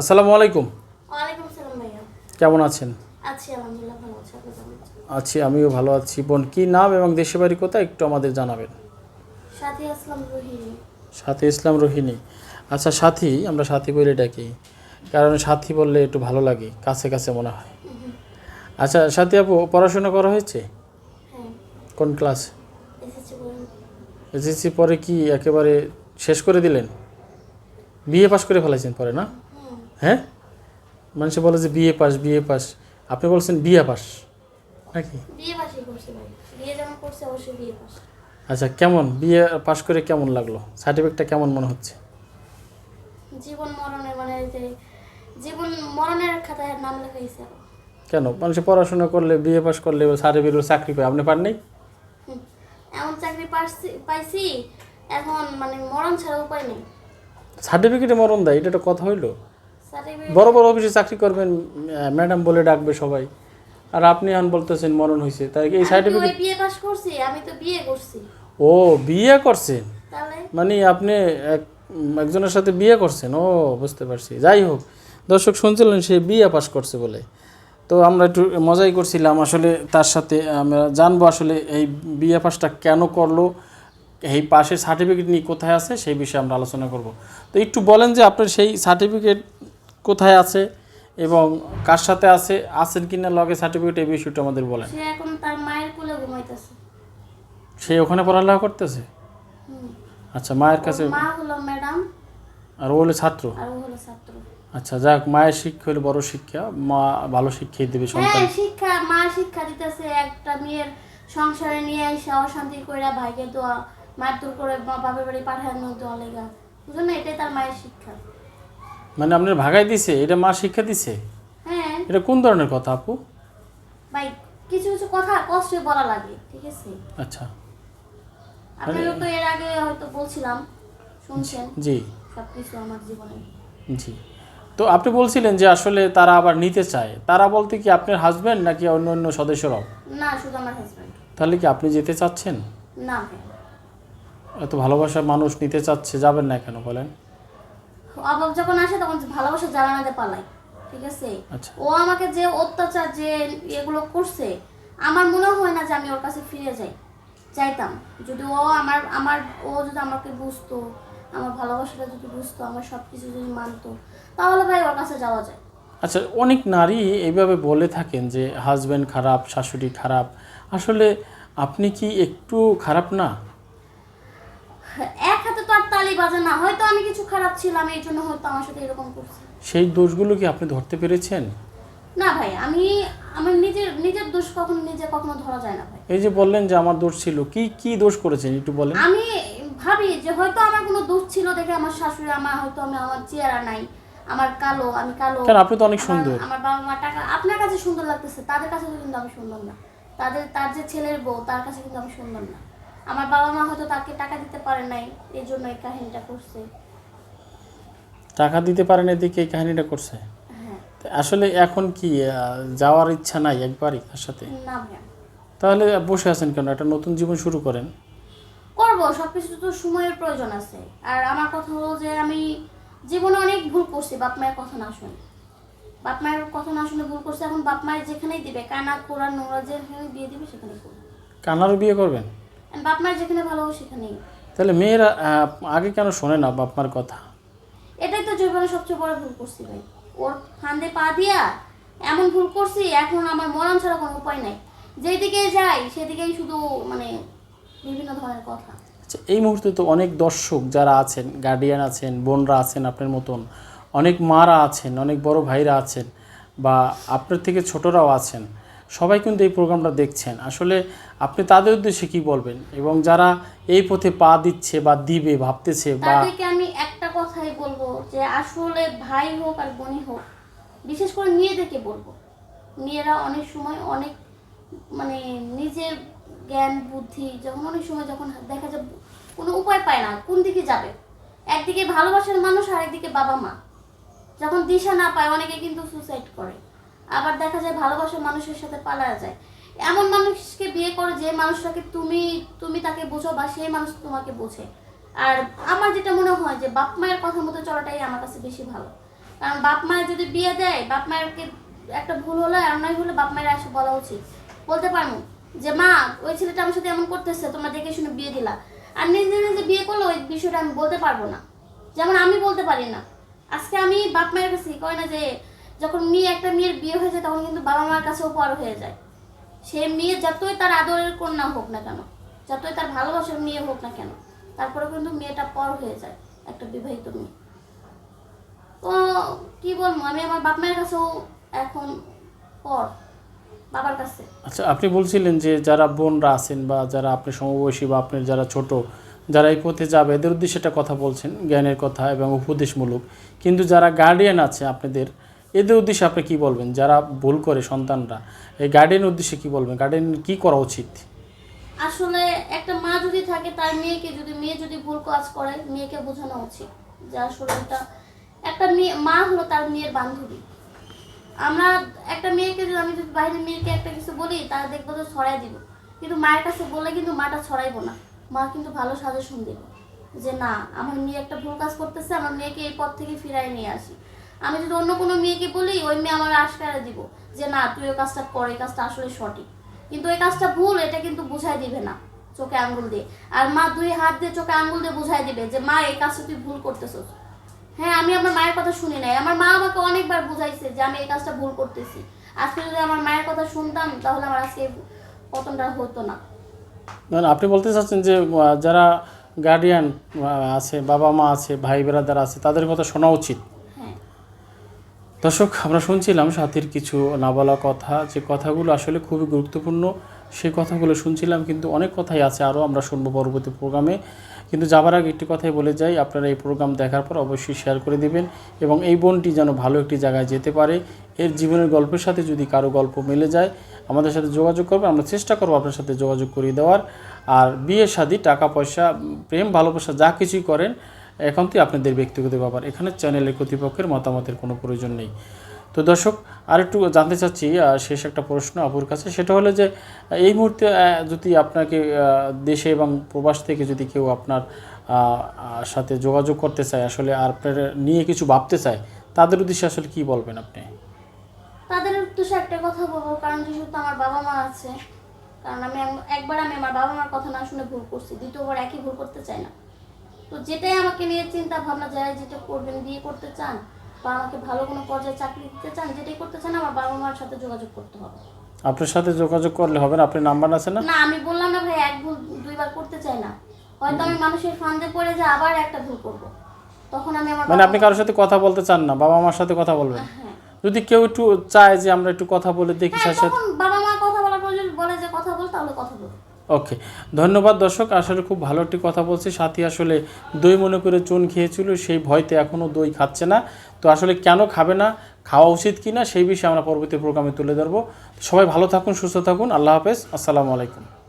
আসসালামু আলাইকুম। ওয়ালাইকুম ভাইয়া। কেমন আছেন? আছি আলহামদুলিল্লাহ ভালো আছি আপনি কেমন আছেন? আছি আমিও ভালো আছি। বোন কি নাম এবং দেশে বাড়ি কোথায়? একটু আমাদের জানাবেন। সাথী আসলাম রোহিণী। সাথী ইসলাম রোহিণী। আচ্ছা সাথী আমরা সাথী বলে ডাকি। কারণ সাথী বললে একটু ভালো লাগে কাছে কাছে মনে হয়। আচ্ছা সাথী আপু পড়াশোনা করা হয়েছে? হ্যাঁ। কোন ক্লাস? এসএসসি পরে কি একেবারে শেষ করে দিলেন? বিএ পাস করে ফেলাইছেন পরে না? হ্যাঁ? মানুষে বলে যে বিএ পাস বিএ পাস। আপনি বলছেন বিএ পাস নাকি? আচ্ছা কেমন? বিএ পাস করে কেমন লাগল? সার্টিফিকেটটা কেমন মনে হচ্ছে? জীবন মরণের মানে জীবন মরণের খাতায় নাম লেখাইছে কেন? মানুষে পড়াশোনা করলে বিএ পাস করলে সার্টিফিকেট চাকরি পায়। আপনি পান নাই। এমন চাকরি পাইছি এখন মানে মরণ ছাড়া উপায় নেই। সার্টিফিকেটে মরণ দেয় এটা একটা কথা হইল? বড় বড় অফিসে চাকরি করবেন ম্যাডাম বলে ডাকবে সবাই। আর আপনি আন বলতেছেন মরণ হয়েছে তাই এই সার্টিফিকেট বিয়ে পাশ করছি আমি তো বিয়ে করছি। ও বিয়ে করছেন? মানে আপনি এক একজনের সাথে বিয়ে করছেন? ও বুঝতে পারছি। যাই হোক দর্শক শুনছিলেন সে বিয়ে পাস করছে বলে। তো আমরা একটু মজাই করছিলাম আসলে তার সাথে আমরা জানব আসলে এই বিয়ে পাসটা কেন করল এই পাশের সার্টিফিকেট নিয়ে কোথায় আছে সেই বিষয়ে আমরা আলোচনা করব। তো একটু বলেন যে আপনার সেই সার্টিফিকেট কোথায় আছে এবং কার সাথে আছে আছেন কিনা লগে সার্টিফিকেট এই বিষয়টা আমাদের বলেন। সে এখন তার মায়ের কোলে ঘুমাইতেছে। সে ওখানে পড়ালেখা করতেছে? আচ্ছা মায়ের কাছে মা হলো ম্যাডাম। আর ও হলো ছাত্র? আর ও হলো ছাত্র। আচ্ছা যাক মায়ের শিক্ষা হলো বড় শিক্ষা। মা ভালো শিক্ষাই দেবে সন্তান। হ্যাঁ শিক্ষা মা শিক্ষা দিতেছে। একটা মেয়ের সংসারে নিয়ে এসে অশান্তি কইরা ভাইকে দোয়া মারধর করে বাপের বাড়ি পাঠানো দোয়া লেগা। বুঝলেন না? এটাই তার মায়ের শিক্ষা। মানে আপনার ভাগাই দিছে এটা মা শিক্ষা দিছে? হ্যাঁ। এটা কোন ধরনের কথা আপু? ভাই কিছু কিছু কথা কষ্টে বলা লাগে ঠিক আছে? আচ্ছা। আপনারও তো এর আগে হয়তো বলছিলাম শুনছেন? জি। সব কিছু আমার জীবনে। জি। তো আপনি বলছিলেন যে আসলে তারা আবার নিতে চায়। তারা বলতে কি আপনার হাজবেন্ড নাকি অন্য অন্য সদস্যরাও? না শুধু আমার হাজব্যান্ড তাহলে কি আপনি যেতে চাচ্ছেন? না এত ভালোবাসা মানুষ নিতে চাচ্ছে যাবেন না কেন বলেন? অভাব যখন আসে তখন ভালোবাসা জানাতে পালাই ঠিক আছে? আচ্ছা। ও আমাকে যে অত্যাচার যে এগুলো করছে আমার মনে হয় না যে আমি ওর কাছে ফিরে যাই। চাইতাম। যদি ও আমার আমার ও যদি আমাকে বুঝতো আমার ভালোবাসাটা যদি বুঝতো আমার সব কিছু যদি মানতো তাহলে ভাই ওর কাছে যাওয়া যায়। আচ্ছা অনেক নারী এইভাবে বলে থাকেন যে হাজবেন্ড খারাপ শাশুড়ি খারাপ। আসলে আপনি কি একটু খারাপ না? তালি বাজে না হয়তো আমি কিছু খারাপ ছিলাম এই জন্য হয়তো আমার সাথে এরকম করছে। সেই দোষগুলো কি আপনি ধরতে পেরেছেন? না ভাই আমি আমার নিজের নিজের দোষ কখনো নিজে কখনো ধরা যায় না ভাই। এই যে বললেন যে আমার দোষ ছিল কি কি দোষ করেছেন একটু বলেন। আমি ভাবি যে হয়তো আমার কোনো দোষ ছিল দেখে আমার শাশুড়ি আমার হয়তো আমি আমার চেহারা নাই আমার কালো আমি কালো। কেন আপনি তো অনেক সুন্দর। আমার বাবা মা টাকা আপনার কাছে সুন্দর লাগতেছে তাদের কাছে তো কিন্তু আমি সুন্দর না। তাদের তার যে ছেলের বউ তার কাছে কিন্তু আমি সুন্দর না। আমার বাবা মা হয়তো তাকে টাকা দিতে পারে নাই এই জন্য এই কাহিনীটা করছে। টাকা দিতে পারে না এদিকে এই কাহিনীটা করছে? হ্যাঁ। আসলে এখন কি যাওয়ার ইচ্ছা নাই একবারই তার সাথে? না ভাইয়া। তাহলে বসে আছেন কেন? একটা নতুন জীবন শুরু করেন। করব সবকিছু তো সময়ের প্রয়োজন আছে। আর আমার কথা হলো যে আমি জীবনে অনেক ভুল করছি বাপ মায়ের কথা না শুনে। বাপ মায়ের কথা না শুনে ভুল করছি এখন বাপ মায়ের যেখানেই দিবে কানা কোরআন নোংরা যেখানে বিয়ে দিবে সেখানে করব। কানারও বিয়ে করবেন? বাপ মায়ের যেখানে ভালো সেখানেই। তাহলে মেয়েরা আগে কেন শোনে না বাপ মার কথা? এটাই তো জীবনে সবচেয়ে বড় ভুল করছি ভাই। ওর ফান্দে পা দিয়া এমন ভুল করছি এখন আমার মরণ ছাড়া কোনো উপায় নাই। যেদিকে যাই সেদিকেই শুধু মানে বিভিন্ন ধরনের কথা। আচ্ছা এই মুহূর্তে তো অনেক দর্শক যারা আছেন গার্ডিয়ান আছেন বোনরা আছেন আপনার মতন অনেক মারা আছেন অনেক বড় ভাইরা আছেন বা আপনার থেকে ছোটরাও আছেন সবাই কিন্তু এই প্রোগ্রামটা দেখছেন। আসলে আপনি তাদের উদ্দেশ্যে কী বলবেন? এবং যারা এই পথে পা দিচ্ছে বা দিবে, ভাবতেছে বা আমি একটা কথাই বলব যে আসলে ভাই হোক আর বোনই হোক, বিশেষ করে মেয়েদেরকে বলব। মেয়েরা অনেক সময় অনেক মানে নিজের জ্ঞান, বুদ্ধি যখন অনেক সময় যখন দেখা যায় কোনো উপায় পায় না, কোন দিকে যাবে? একদিকে ভালোবাসার মানুষ আর একদিকে বাবা মা। যখন দিশা না পায়, অনেকে কিন্তু সুসাইড করে। আবার দেখা যায় ভালোবাসার মানুষের সাথে পালায়া যায়। এমন মানুষকে বিয়ে করে যে মানুষটাকে তুমি তুমি তাকে বোঝো বা সেই মানুষ তোমাকে বোঝে। আর আমার যেটা মনে হয় যে বাপ মায়ের কথা মতো চলাটাই আমার কাছে বেশি ভালো। কারণ বাপ মায়ের যদি বিয়ে দেয়, বাপ মায়েরকে একটা ভুল হলে অন্যায় হলে, বাপ মায়ের এসে বলা উচিত। বলতে পারব যে, মা, ওই ছেলেটা আমার সাথে এমন করতেছে, তোমরা দেখে শুনে বিয়ে দিলা। আর নিজে নিজে বিয়ে করলে ওই বিষয়টা আমি বলতে পারব না। যেমন আমি বলতে পারি না। আজকে আমি বাপ মায়ের কাছে কয় না যে, যখন মেয়ে, একটা মেয়ের বিয়ে হয়ে যায়, তখন কিন্তু বাবা মার কাছেও পর হয়ে যায়। সে মেয়ে যতই তার আদরের কন্যা হোক না কেন, যতই তার ভালোবাসার মেয়ে হোক না কেন তারপরে কিন্তু মেয়েটা পর হয়ে যায়, একটা বিবাহিত মেয়ে। তো কি বলব, আমি আমার বাপ মায়ের কাছেও এখন পর, বাবার কাছে। আচ্ছা আপনি বলছিলেন যে যারা বোনরা আছেন বা যারা আপনি সমবয়সী বা আপনার যারা ছোট, যারা এই পথে যাবে, এদের উদ্দেশ্যে একটা কথা বলছেন, জ্ঞানের কথা এবং উপদেশমূলক। কিন্তু যারা গার্ডিয়ান আছে আপনাদের এদের উদ্দেশ্যে আপনি কি বলবেন? যারা ভুল করে সন্তানরা, এই গার্ডিয়ান উদ্দেশ্যে কি বলবেন? গার্ডেন কি করা উচিত? আসলে একটা মা যদি থাকে, তার মেয়েকে যদি, মেয়ে যদি ভুল কাজ করে, মেয়েকে বোঝানো উচিত যে আসলে এটা একটা মেয়ে, মা হলো তার মেয়ের বান্ধবী। আমরা একটা মেয়েকে যদি, আমি যদি বাইরের মেয়েকে একটা কিছু বলি তারা দেখব তো ছড়াই দিব। কিন্তু মায়ের কাছে বললে কিন্তু মাটা ছড়াইবো না। মা কিন্তু ভালো সাজেশন দিব যে না, আমার মেয়ে একটা ভুল কাজ করতেছে, আমার মেয়েকে এই পথ থেকে ফিরাই নিয়ে আসি। আমি যদি অন্য কোনো মেয়েকে বলি, ওই মেয়ে আমার আশকারা দিব। যে না, তুই ওই কাজটা কর, এই কাজটা আসলে সঠিক। কিন্তু এই কাজটা ভুল, এটা কিন্তু বুঝাই দিবে না চোখে আঙ্গুল দিয়ে। আর মা দুই হাত দিয়ে চোখে আঙ্গুল দিয়ে বুঝাই দিবে যে, মা, এই কাজটা তুই ভুল করতেছ হ্যাঁ আমি আমার মায়ের কথা শুনি নাই। আমার মা আমাকে অনেকবার বুঝাইছে যে, আমি এই কাজটা ভুল করতেছি। আজকে যদি আমার মায়ের কথা শুনতাম, তাহলে আমার আজকে পতনটা হতো না। আপনি বলতে চাচ্ছেন যে যারা গার্ডিয়ান আছে বাবা মা আছে ভাই বেরাদার আছে, তাদের কথা শোনা উচিত। দর্শক, আমরা শুনছিলাম সাথীর কিছু না বলা কথা, যে কথাগুলো আসলে খুবই গুরুত্বপূর্ণ, সেই কথাগুলো শুনছিলাম, কিন্তু অনেক কথাই আছে আরও আমরা শুনব পরবর্তী প্রোগ্রামে। কিন্তু যাবার আগে একটি কথাই বলে যাই, আপনারা এই প্রোগ্রাম দেখার পর অবশ্যই শেয়ার করে দিবেন এবং এই বোনটি যেন ভালো একটি জায়গায় যেতে পারে। এর জীবনের গল্পের সাথে যদি কারও গল্প মিলে যায়, আমাদের সাথে যোগাযোগ করবে আমরা চেষ্টা করব আপনার সাথে যোগাযোগ করিয়ে দেওয়ার। আর বিয়ে, শাদী, টাকা, পয়সা, প্রেম, ভালোবাসা যা কিছুই করেন এখন তো আপনাদের ব্যক্তিগত ব্যাপার। এখানে চ্যানেলের কর্তৃপক্ষের মতামতের কোনো প্রয়োজন নেই। তো দর্শক, আরেকটু জানতে চাচ্ছি শেষ একটা প্রশ্ন আপুর কাছে। সেটা হলো যে, এই মুহূর্তে যদি আপনাকে দেশে এবং প্রবাস থেকে যদি কেউ আপনার সাথে যোগাযোগ করতে চায়, আসলে আর নিয়ে কিছু ভাবতে চায়, তাদের উদ্দেশ্যে আসলে কি বলবেন আপনি? তাদের উদ্দেশ্যে একটা কথা বলব, কারণ যেহেতু আমার বাবা মা আছে, কারণ আমি একবার আমি আমার বাবা মার কথা না শুনে ভুল করছি, দ্বিতীয়বার একই ভুল করতে চাই না। তো যেটাই আমাকে নিয়ে চিন্তা ভাবনা যারা যেটা করবেন বিয়ে করতে চান বা আমাকে ভালো কোনো পর্যায়ে চাকরি দিতে চান যেটাই করতে চান আমার বাবা মার সাথে যোগাযোগ করতে হবে। আপনার সাথে যোগাযোগ করলে হবে না? আপনার নাম্বার আছে না? না আমি বললাম না ভাই এক ভুল দুইবার করতে চাই না। হয়তো আমি মানুষের ফান্দে পড়ে যে আবার একটা ভুল করব। তখন আমি আমার মানে আপনি কারোর সাথে কথা বলতে চান না? বাবা মার সাথে কথা বলবেন? হ্যাঁ যদি কেউ একটু চায় যে আমরা একটু কথা বলে দেখি হ্যাঁ সাথে বাবা মা কথা বলার পর যদি বলে যে কথা বল তাহলে কথা বল ওকে ধন্যবাদ দর্শক আসলে খুব ভালো একটি কথা বলছি। সাথী আসলে দই মনে করে চুন খেয়েছিল, সেই ভয়তে এখনও দই খাচ্ছে না। তো আসলে কেন খাবে না, খাওয়া উচিত কি না সেই বিষয়ে আমরা পরবর্তী প্রোগ্রামে তুলে ধরবো। সবাই ভালো থাকুন, সুস্থ থাকুন। আল্লাহ হাফেজ। আসসালামু আলাইকুম।